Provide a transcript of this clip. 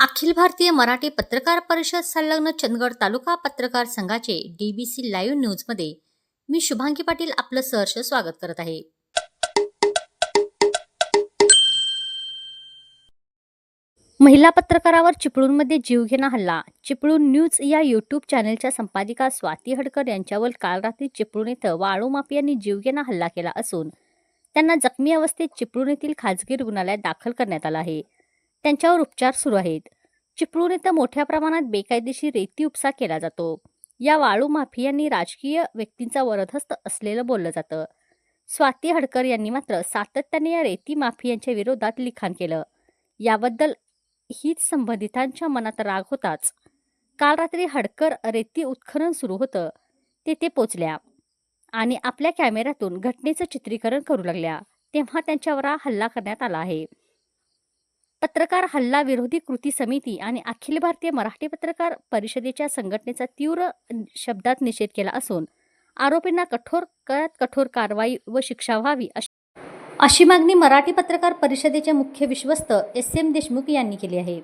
अखिल भारतीय मराठी पत्रकार परिषद संलग्न चंदगड तालुका पत्रकार संघाचे डीबीसी लाईव्ह न्यूजमध्ये मी शुभांगी पाटील आपलं सहर्ष स्वागत करत आहे. महिला पत्रकारावर चिपळूणमध्ये जीवघेणा हल्ला. चिपळूण न्यूज या यूट्यूब चॅनेलच्या संपादिका स्वाती हडकर यांच्यावर काल रात्री चिपळूण येथं वाळू माफियांनी जीवघेणा हल्ला केला असून त्यांना जखमी अवस्थेत चिपळूण येथील खाजगी रुग्णालयात दाखल करण्यात आलं आहे. त्यांच्यावर उपचार सुरू आहेत. चिपळूण इथं मोठ्या प्रमाणात बेकायदेशीर रेती उपसा केला जातो. या वाळू माफियांनी राजकीय व्यक्तींचा वरदहस्त असलेलं बोललं जातं. स्वाती हडकर यांनी मात्र सातत्याने या रेती माफियांच्या विरोधात लिखाण केलं. याबद्दल हीच संबंधितांच्या मनात राग होताच. काल रात्री हडकर रेती उत्खनन सुरू होतं. तेथे पोचल्या आणि आपल्या कॅमेऱ्यातून घटनेचं चित्रीकरण करू लागल्या. तेव्हा त्यांच्यावर हा हल्ला करण्यात आला आहे. पत्रकार हल्ला विरोधी कृती समिती आणि अखिल भारतीय मराठी पत्रकार परिषदेच्या संघटनेचा तीव्र शब्दात निषेध केला असून आरोपींना कठोर करत कठोर कारवाई व शिक्षा व्हावी अशी मागणी मराठी पत्रकार परिषदेचे मुख्य विश्वस्त एस एम देशमुख यांनी केली आहे.